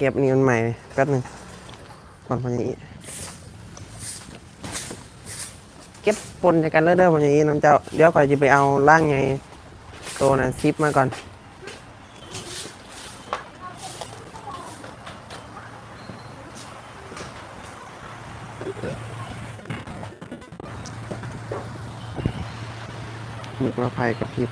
เก็บนี่มันใหม่แป๊บหนึงก่อนพออย่างนี้ เก็บปนจากกันเรื่อยๆพออย่างนี้น้องเจ้าเดี๋ยวก่อนจะไปเอาล่างไงตัวนั้นซิปมาก่อนหมึกละภัยกับพริบ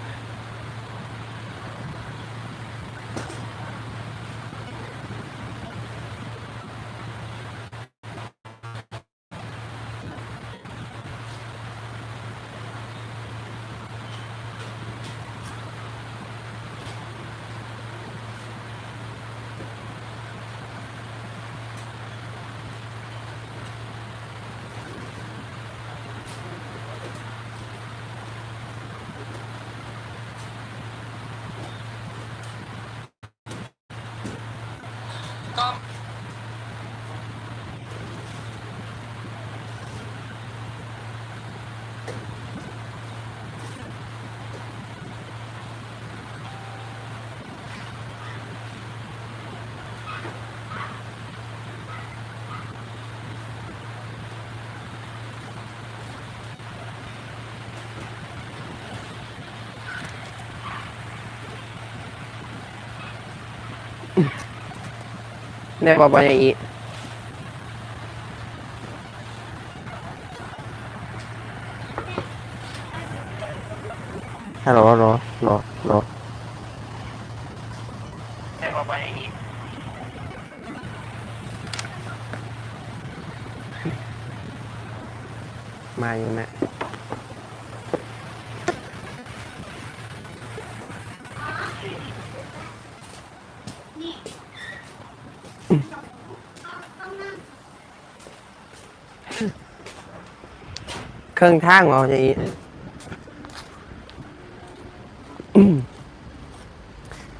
ได้บอกว่าอย่างนี้ฮัลโหลฮัลโหลฮัลโหลฮัลโหลได้บอกว่าอย่างนี้มาอยู่นะ รื่องทางเอาอย่างนี้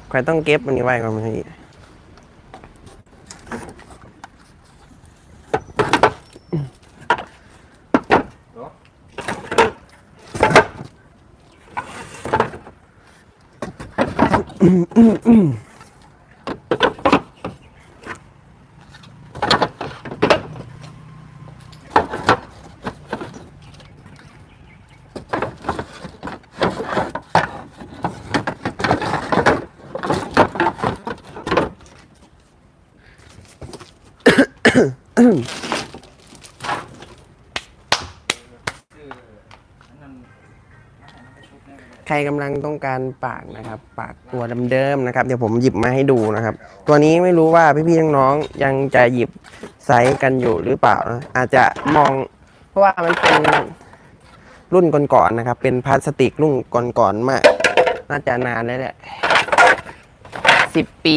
ใครต้องเก็บมันนี้ไว้ก่อนมันนี้ใค รกำลังต้องการปากนะครับ ปากตัวเดิมๆนะครับ เดี๋ยวผมหยิบมาให้ดูนะครับ ตัวนี้ไม่รู้ว่าพี่ๆน้องๆยังจะหยิบไซส์กันอยู่หรือเปล่านะอาจจะมอง เพราะว่ามันเป็นรุ่นก่อนๆนะครับ เป็นพลาสติกรุ่นก่อนๆมาก น่าจะนานแล้วแหละสิบปี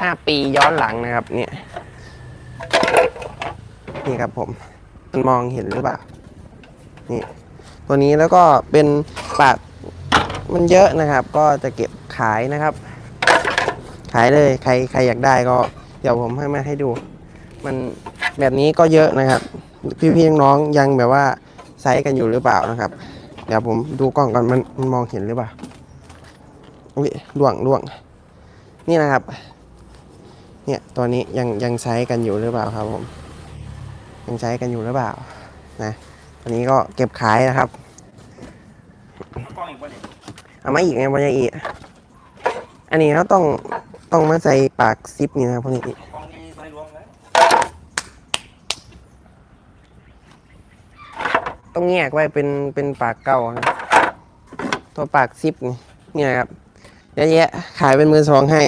ห้าปีย้อนหลังนะครับ เนี่ยนี่ครับผมมันมองเห็นหรือเปล่านี่ตัวนี้แล้วก็เป็นปาก มันเยอะนะครับ ก็จะเก็บขายนะครับ ขายเลยใครใครอยากได้ก็ เดี๋ยวผมให้มาให้ดู มันแบบนี้ก็เยอะนะครับ พี่ๆน้องๆยังแบบว่าไซส์กันอยู่หรือเปล่านะครับ เดี๋ยวผมดูกล้องก่อนมันมันมองเห็นหรือเปล่าอุ้ยล่วงล่วง นี่นะครับ เนี่ยตัวนี้ยังยังใช้กันอยู่หรือเปล่าครับผม ยังใช้กันอยู่หรือเปล่านะอันนี้ก็เก็บขายนะครับกล้องอีกวัน เอามาอีกไงวันอีอันนี้เขาต้องต้องมาใส่ปากซิปนี่นะพวกนี้ต้องแยกไว้เป็นเป็นปากเก่านะตัวปากซิปนี่เนี่ยครับเยอะแยะขายเป็นมือสองให้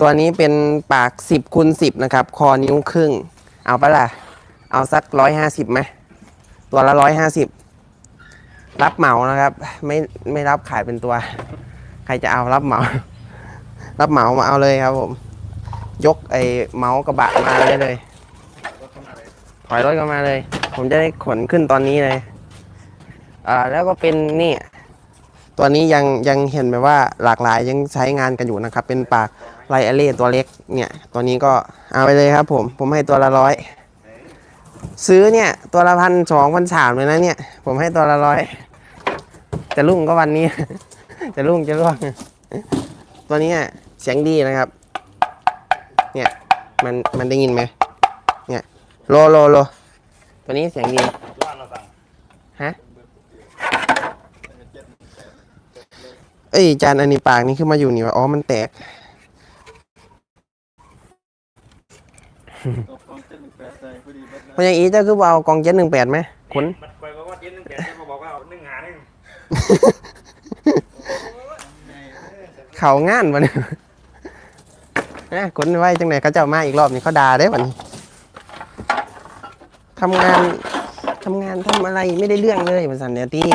ตัวนี้เป็นปากสิบคูณสิบนะครับ คอนิ้วครึ่ง เอาปะล่ะ เอาสักร้อยห้าสิบไหมตัวละร้อยห้าสิบ รับเหมานะครับ ไม่ไม่รับขายเป็นตัว ใครจะเอารับเหมา รับเหมามาเอาเลยครับผม ยกไอ้เมาส์กระบะมาได้เลย ถอยรถกันมาเลย ผมจะได้ขนขึ้นตอนนี้เลย อ่าแล้วก็เป็นนี่ตัวนี้ยังยังเห็นแบบว่าหลากหลายยังใช้งานกันอยู่นะครับ เป็นปากไลเอเล่ตัวเล็กเนี่ย ตัวนี้ก็เอาไปเลยครับผมผมให้ตัวละร้อย ซื้อเนี่ย ตัวละพันสองพันสามเลยนะเนี่ย ผมให้ตัวละร้อยจะรุ่งก็วันนี้ จะรุ่งจะร่วง ตัวนี้เสียงดีนะครับ เนี่ย มันมันได้ยินไหมเนี่ยโลโลโลตัวนี้เสียงดีฮะเอ้ยจานอันนี้ปากนี่ขึ้นมาอยู่นี่วะอ๋อมันแตก พราะอย่างอีเจ้าคือว่าเอากองเจ็ดหนึ่งแปดไหมขนมันคอยบอกว่าเจ็ดหนึ่งแปดเจ็ดบอกว่าเอาหนึ่งหาหนึ่งเขางานวะเนี่ยนะขนไว้จังไหนเขาเจ้ามาอีกรอบนี่เขาด่าได้วันนี้ทำงานทำงานทำอะไรไม่ได้เรื่องเลยมันสันเดียตี้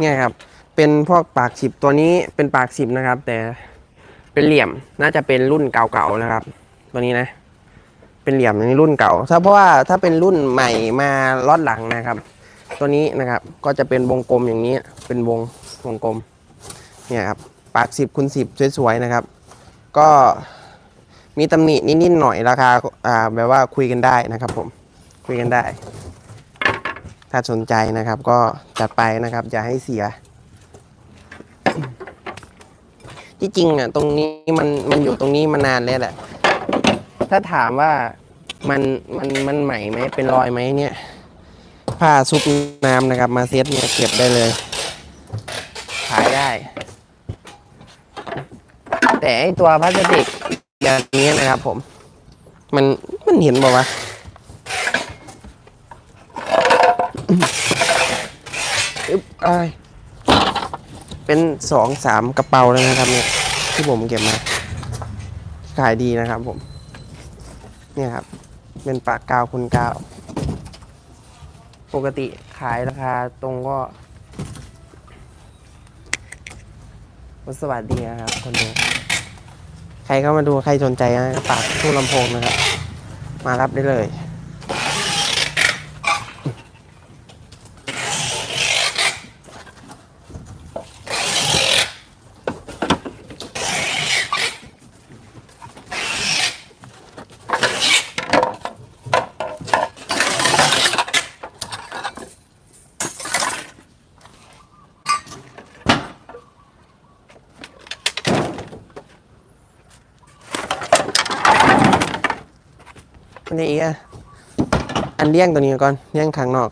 เนี่ยครับ เป็นพวกปากฉิบตัวนี้เป็นปากฉิบนะครับ แต่เป็นเหลี่ยมน่าจะเป็นรุ่นเก่าๆนะครับ ตัวนี้นะ เป็นเหลี่ยมในรุ่นเก่า ถ้าเพราะว่าถ้าเป็นรุ่นใหม่มาล็อตหลังนะครับ ตัวนี้นะครับก็จะเป็นวงกลมอย่างนี้ เป็นวงวงกลมเนี่ยครับปากสิบคูณสิบสวยๆนะครับ ก็มีตำหนินิดๆหน่อยราคาอ่าแบบว่าคุยกันได้นะครับ ผมคุยกันได้ ถ้าสนใจนะครับ ก็จัดไปนะครับอย่าให้เสีย ที่จริงอะ ตรงนี้มันมันอยู่ตรงนี้มานานแล้วแหละ ถ้าถามว่ามันมันมันใหม่ไหมเป็นรอยไหมเนี่ย ผ้าซุปน้ำนะครับ มาเซ็ตเนี่ยเก็บได้เลย ขายได้ แต่ไอตัวพลาสติกแบบนี้นะครับผม มันมันเห็นบอกว่าอึ๊บอ้าย เป็นสองสามกระเป๋าแล้วนะครับเนี่ยที่ผมเก็บมา ขายดีนะครับผม เนี่ยครับ เป็นปากกาวคุณกาว ปกติขายราคาตรงก็สวัสดีนะครับคนดู ใครเข้ามาดูใครสนใจนะปากตู้ลำโพงนะครับ มารับได้เลย อันนี้อีกอะอันเลี้ยงตัวนี้ก่อนเลี้ยงข้างนอก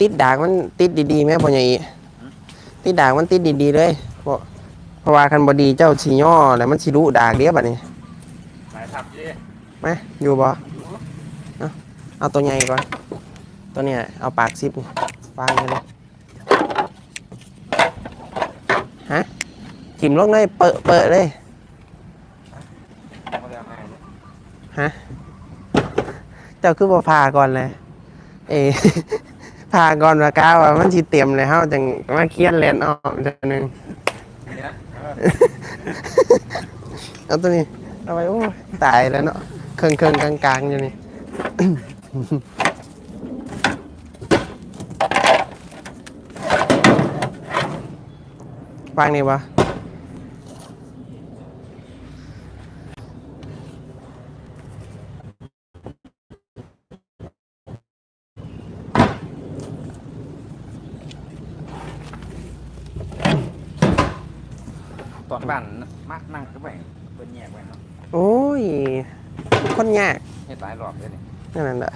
ติดดากมันติดดีๆไหมพ่อใหญ่อีติดดากมันติดดีๆเลยเพราะเพราะว่าคันบดีเจ้าสีย่อแล้วมันสิรู้ดากเดียบัดนี้หลายทับเย่มาอยู่บ่เอาเอาตัวใหญ่ก่อน ตัวเนี้ยเอาปากซิปนี่วางไปเลยฮะจิ้มลงเลยเปิดเปิดเลย ไม่ได้ให้ ฮะเจ้าคือบ่พาก่อนเลย เอพาก่อนมาก้าวว่ามันสิเตรียมเลยเฮาจังมาเครียดแลนออกจังหนึงเนี่ยเอาตัวนี้เอาไปโอ้ยตายแล้วเนาะเครื่องเครื่องกลางกลางๆอยู่นี่วางนี่วะ ตอนบ้านมาก นั่งก็ไปเป็นแยกไปเนาะโอ้ย คนยากเฮ็ดหลายรอบเลยนี่นั่นแหละ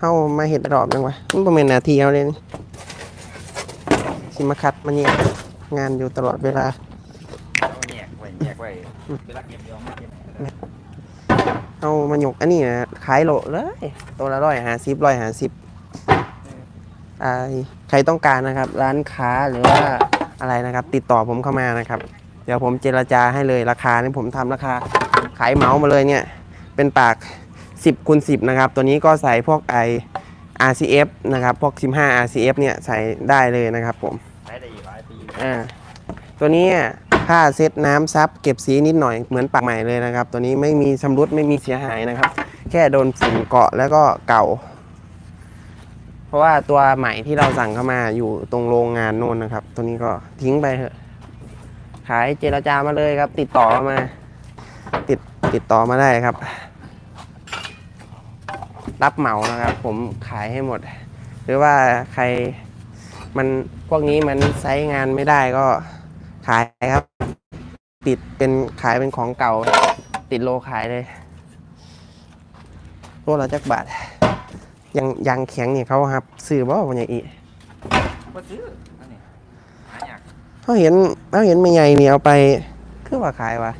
เฮามาเห็ดรอบจังวะมันประมาณนาทีเอาเลยนี่สิมาคัดมาเนี่ยงานอยู่ตลอดเวลาเอาแยกไว้แยกไว้เวลาเก็บเดี๋ยวมาเก็บเอามาหยกอันนี้นะขายโลเลยตัวละร้อยหาสิบร้อยหาสิบอ่าใครต้องการนะครับ ร้านค้าหรือว่า อะไรนะครับ ติดต่อผมเข้ามานะครับ เดี๋ยวผมเจรจาให้เลยราคานี่ผมทำราคาขายเหมามาเลยเนี่ย เป็นปาก 10คูณ10 นะครับ ตัวนี้ก็ใส่พวกไอ RCF นะครับ พวก 15 RCF เนี่ยใส่ได้เลยนะครับผมใช้ได้อีกหลายปีอ่าตัวนี้ค่าเซตน้ำซับเก็บสีนิดหน่อยเหมือนปากใหม่เลยนะครับ ตัวนี้ไม่มีชำรุดไม่มีเสียหายนะครับ แค่โดนฝุ่นเกาะแล้วก็เก่า เพราะว่าตัวใหม่ที่เราสั่งเข้ามาอยู่ตรงโรงงานโน่นนะครับ ตัวนี้ก็ทิ้งไปเถอะ ขายเจรจามาเลยครับ ติดต่อมา ติดติดต่อมาได้ครับ รับเหมานะครับ ผมขายให้หมด หรือว่าใครมันพวกนี้มันใช้งานไม่ได้ก็ขายครับ ติดเป็นขายเป็นของเก่า ติดโลขายเลยโลละจักบาท ยังยางแข็งนี่เขาครับซื้อบ่วันอย่างอีมาซื้ออันนี้หาอยากเขาเห็นเขาเห็นไม่ใหญ่นี่เอาไปคือว่าขายวะ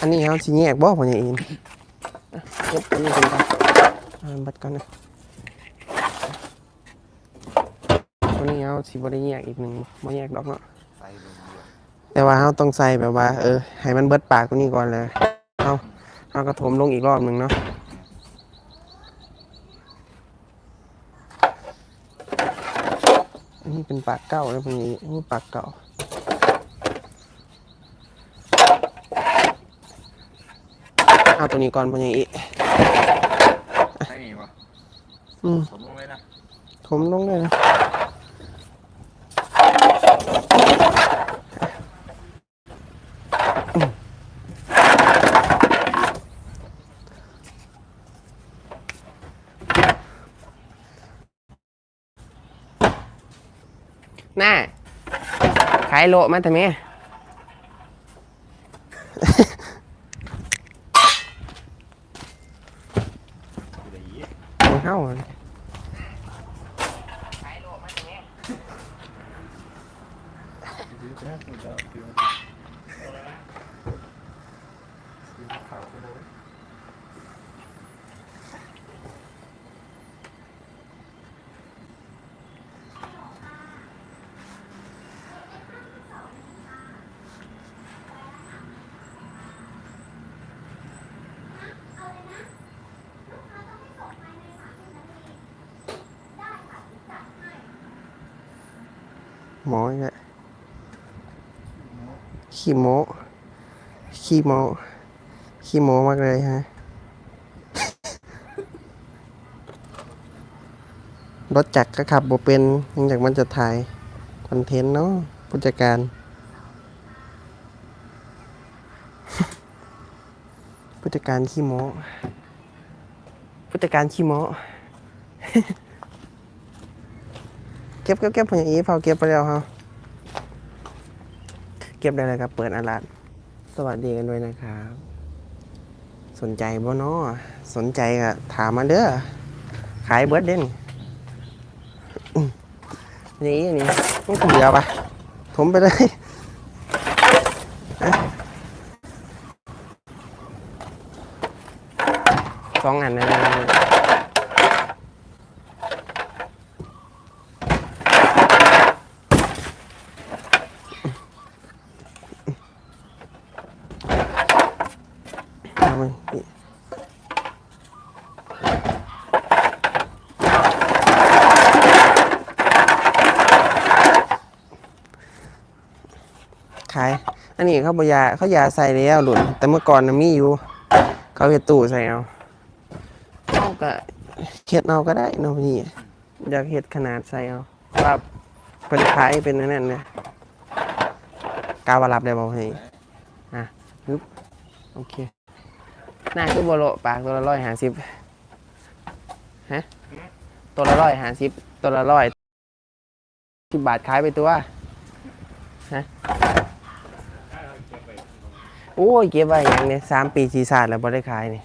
อันนี้เขาสิแยกบ่วันอย่างอีอะเก็บอันนี้เป็นกันอ่าบัดก่อนนะตัวนี้เอาสิบ่ได้แยกอีกหนึ่งบ่แยกดอกเนาะใส่ลงเดียว แต่ว่าเราต้องใส่แบบว่า เออ ให้มันเบิดปากตัวนี้ก่อนเลยเอาเอากระถมลงอีกรอบหนึ่งเนาะอันนี้เป็นปากเก้าแล้วพวกนี้อันนี้ปากเก่าเอาตัวนี้ก่อนพวกนี้อีกใส่นี่วะอืมผมลงเลยนะถมลงเลยนะ น่าขายโลมาแต่แม่ อยู่ได้ยี่ ของเฮาอะหมอเนี่ย ขี้โมขี้โมขี้โมมากเลยฮะ รถจักรก็ขับบ่เป็นยังจากมันจะถ่ายคอนเทนต์เนาะผู้จัดการ ผู้จัดการขี้โมผู้จัดการขี้โมเก็บเก็บเก็บผมอย่างนี้พอเก็บไปแล้วครับเก็บได้เลยครับ เปิดอาลาดสวัสดีกันด้วยนะครับ สนใจบ่เนาะสนใจก็ถามมาเด้อ ขายเบิร์ดเด่นอื้อนี่นี่มันก็เหลือปะถมไปเลยอะสองอันนะ เอาไปนี่ขาย อันนี้ เขาบยาเขายาใส่แล้วหลุนแต่เมื่อก่อนนะมีอยู่ เขาเห็ดตู้ใส่เอาเอาก็เห็ดเอาก็ได้เนาะพี่อยากเห็ดขนาดใส่เอาว่าเป็นขายเป็นนั่นเนี่ยกาวรับได้บ่พี่อะฮึบโอเคหน้าคือบโลปากตัวละร้อยหาสิบฮะตัวละร้อยหาสิบตัวละร้อยสิบบาทขายไปตัวฮะ โอ้ยเก็บไว้อย่างเนี้ยสามปีสีศาสตร์แล้วบ่ได้ขายนี่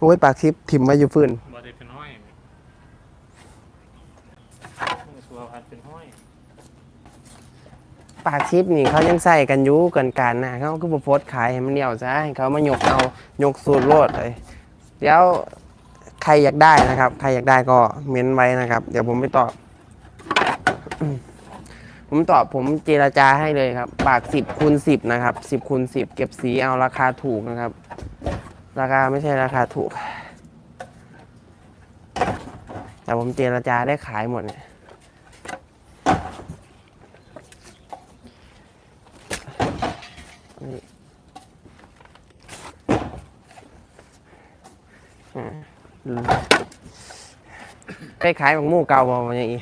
โอ้ยปากทิพย์ถิ่มมาอยู่ฟื้นบอดี้เป็นห้อยตัวพัดเป็นห้อยปากทิพย์นี่เขายังใส่กันอยู่กันการนะเขาคือบ่โพสต์ขายให้มันเดี่ยวซะให้เขามายกเอายกสูตรโลดเลยเดี๋ยว ใครอยากได้นะครับ ใครอยากได้ก็เม้นไว้นะครับ เดี๋ยวผมไปตอบ ผมตอบผมเจราจาให้เลยครับ ปากสิบคูณสิบนะครับสิบคูณสิบเก็บสีเอาราคาถูกนะครับ ราคาไม่ใช่ราคาถูก แต่ผมเจราจาได้ขายหมดเนี่ยนี่อ่า เค ยขายหมกหมู่เก่าบ่ว่าอย่างอี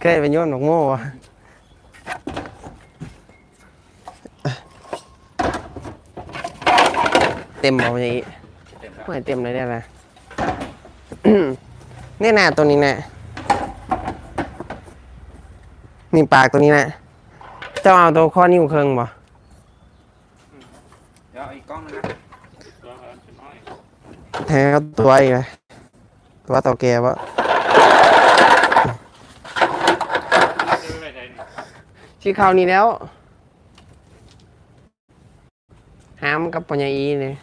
เคยเป็นโยนหมกหมู่บ่เต็มบ่ว่าอย่างอีเต็มครับไม่เต็มเลยได้ไหมนี่น่ะตัวนี้น่ะนี่ปากตัวนี้น่ะเจ้าเอาตัวข้อนิ้วเคิงบ่เดี๋ยวเอาอีกกล้องนึงนะตัวพันเป็นห้อยแทงเอาตัวอีกเลย ตัวเต่าแก่บ่ซื้อไปได้นี่ชื่อเขานี่แล้ว หามกับปัญญาอีเลย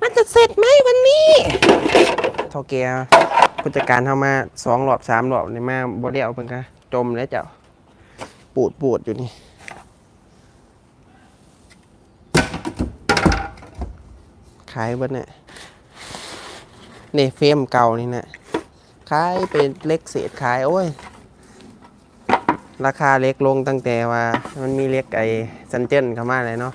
มันจะเสร็จไหมวันนี้เท่าแก่ผู้จัดการเข้ามาสองรอบสามรอบนี่มาบ่ได้เอาเพิ่นก็จมแล้วเจ้าปูดปูดอยู่นี่ขายเบิดเนี่ย นี่เฟรมเก่านี่นะขายเป็นเล็กเศษขายโอ้ย ราคาเล็กลงตั้งแต่ว่า มันมีเล็กไอ้ซันเจนเข้ามาเลยเนาะ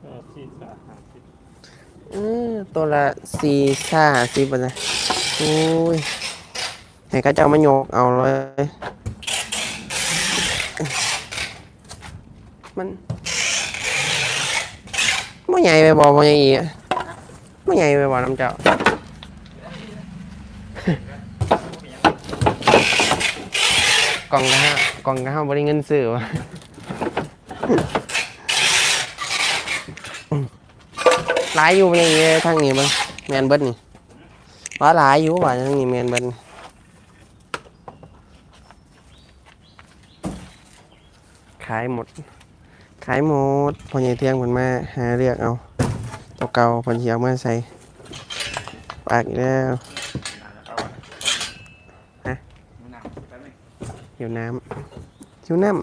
เออสี่สามห้าสิบเออตัวละสี่ซ่าสิบาทนะโอ้ยไหนก็จะเอามาโยกเอาเลย มัน ใหญ่ไปบอกว่าอย่างอีอะไม่ใหญ่ไปบอกน้ำเจ้าก่องกะฮะกล่องกะฮะบริเงินซื้อวะหลายอยู่ในนี้ทางนี้เบ้างแมนเบิดนี่ว่าหลายอยู่ว่าทางนี้แมนเบิดนี่ขายหมด ขายหมดพอใหญ่เที่ยงผนมาหาเลือกเอาตัวเก่าพอเหียวมาใส่ปากอีกแล้วฮะมือหนักแป๊บนึงหิวน้ำหิวน้ำ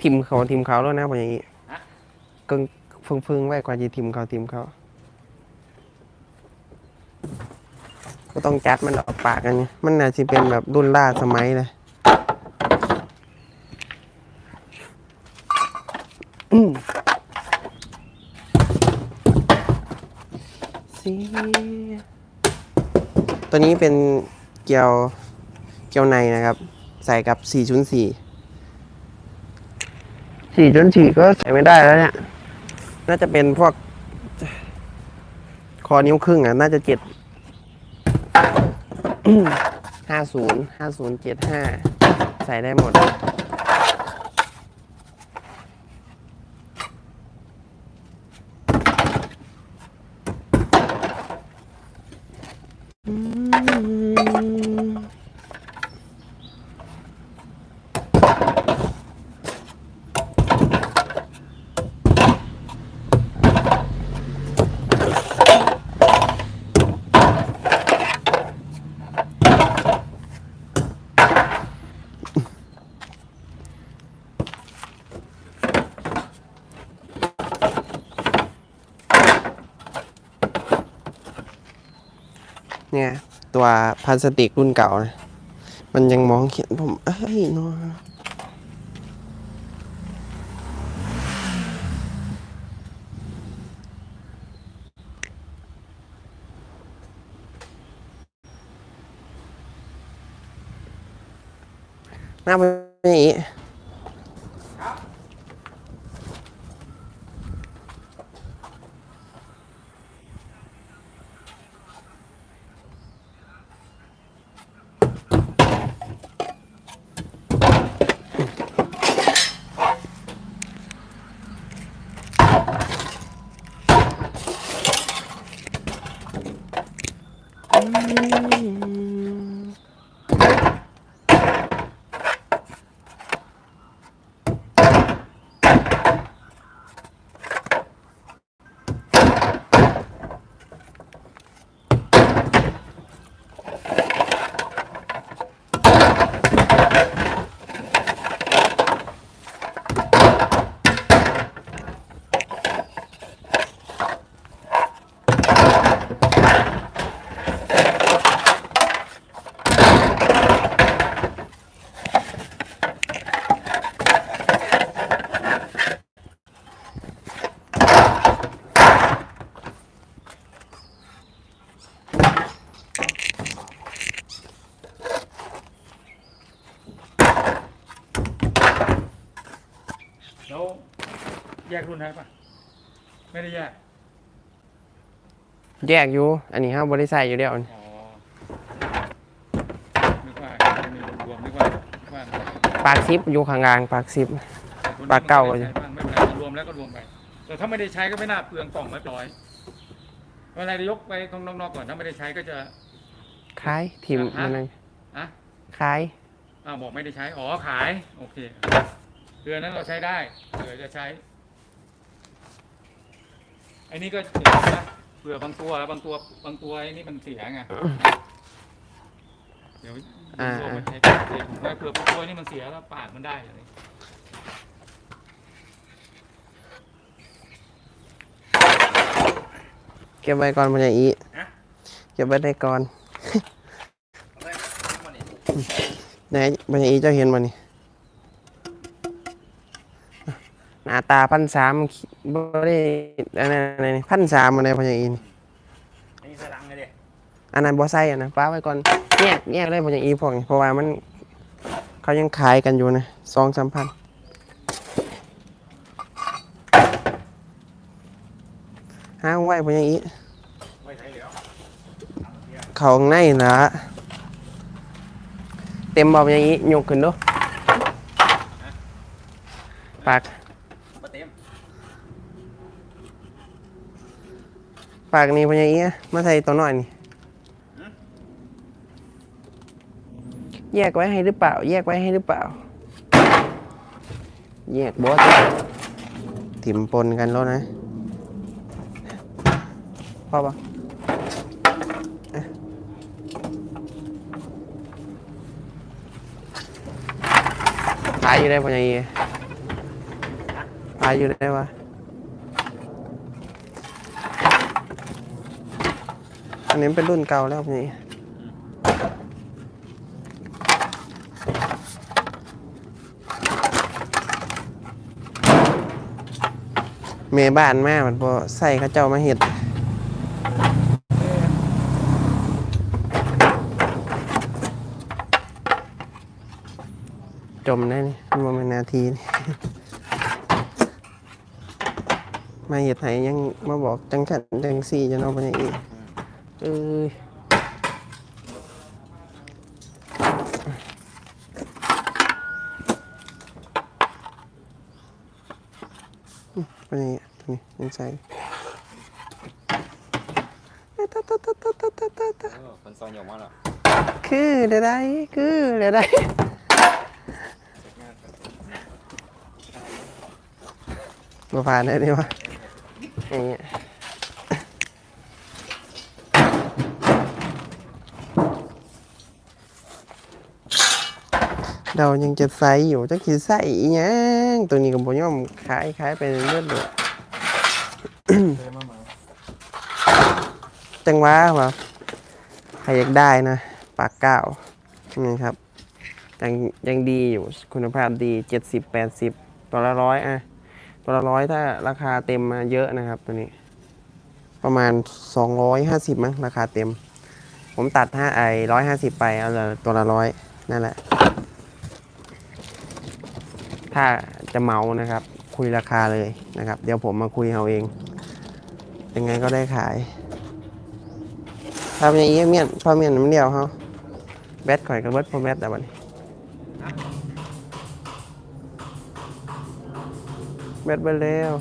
ทิมเขาทิมเขาแล้วนะพออย่างนี้กึ่งพึ่งพึ่งไว้กว่าจะทิมเขาทิมเขาก็ต้องจัดมันออกปากอันนี้มันน่าจะเป็นแบบรุ่นล่าสมัยเลยอืม สีตัวนี้เป็นเกียวเกียวในนะครับ ใส่กับ 4.4 4.4 ก็ใส่ไม่ได้แล้วเนี่ย น่าจะเป็นพวก คอนิ้วครึ่งอะ น่าจะเจ็ดห้าศูนย์ห้าศูนย์เจ็ดห้าใส่ได้หมด เนี่ย ตัว พลาสติกรุ่นเก่านะ มันยังมองเห็นผมเอ้ยเนาะหน้าเป็นอย่างนี้ อ แล้ว แยกรุ่นได้ปะไม่ได้แยก แยกอยู่ อันนี้ห้าบริษัทอยู่เดียวนี่อ๋อนึกว่ามีรวมๆนึกว่านึกว่าปากซิปอยู่ข้างกลางปากซิปปากเก่าไม่ได้ใช้บ้างไม่เป็นไรรวมแล้วก็รวมไป แต่ถ้าไม่ได้ใช้ก็ไม่น่าเปลืองกล่องไม่ปล่อยเวลายกไปตรงนอกๆก่อนถ้าไม่ได้ใช้ก็จะคล้ายทิมอะ มันนั่นอะคล้ายอ้าวบอกไม่ได้ใช้ อ๋อขาย โอเคเดือนนั้นเราใช้ได้เผื่อจะใช้ไอ้นี่ก็เสียนะเผื่อบางตัวบางตัวบางตัวไอ้นี่มันเสียไงเดี๋ยวรวมไปใช้ไว้เผื่อบางตัวนี่มันเสียแล้วปาดมันได้อะไรเก็บไว้ก่อนมันจะอีเก็บไว้ได้ก่อนไหนมันจะอีเจ้าเห็นมันนี่ หน้าตาพันสามบ่ได้อันนั้นอันนี้พันสามอะไรพันอย่างอีนี่อันนี้ใส่ลังเลยเด็อันนั้นบ่ใส่อันนะป้าไว้ก่อนแยกแยกเลยพันอย่างอีพวกนี้เพราะว่ามันเขายังขายกันอยู่นะสองสามพันห้างไว้พันอย่างอีไม่ใช่แล้วเขาข้างในนะเต็มบอบอย่างนี้ยกขึ้นดูปาก มาเต็ม ปากนี่เป็นอย่างนี้อะมาใส่ตัวหน่อยนี่ แยกไว้ให้หรือเปล่า แยกไว้ให้หรือเปล่า แยกบอสถิ่มปนกันแล้วนะพ่อปะอะขายอยู่ได้ปะย่างนี้ขายอยู่ได้ปะ อันนี้เป็นรุ่นเก่าแล้วนี่เมบ้านแม่มันพอใส่เข้าเจ้ามาเห็ดจมได้นี่มันบ่เป็นนาทีนี่มาเห็ดไหยังมาบอกจังฉันจังสี่จะนเอาไปไหนอีก เอ้ยอืมเป็นยังไงตัวนี้ยังใส่ตะตะตะตะตะตะตะตะตะเออคนซอยหยกมาแล้วคือเดี๋ยวได้คือเดี๋ยวได้มาผ่านได้ดีวะอย่างเงี้ย เรายังจะใส่อยู่จะคิดใส่อีหยังตัวนี้ก็บ่ยอมขายขายไปเรื่อยจังหวะว่าใครอยากได้นะ ปากเก้านี่ครับ ยังยังดีอยู่คุณภาพดีเจ็ดสิบแปดสิบตัวละร้อยอะตัวละร้อยถ้าราคาเต็มมาเยอะนะครับตัวนี้ ประมาณสองร้อยห้าสิบมั้งราคาเต็ม ผมตัดห้าไอร้อยห้าสิบไปเอาเลยตัวละร้อยนั่นแหละ ถ้าจะเมานะครับ คุยราคาเลยนะครับ เดี๋ยวผมมาคุยเอาเอง ยังไงก็ได้ขายทำอย่างนี้เมียนพอเมียนมันเดียวเขาแบตข่อยกับเบิดพอแบตแต่บัดนี้แบตไปแล้ว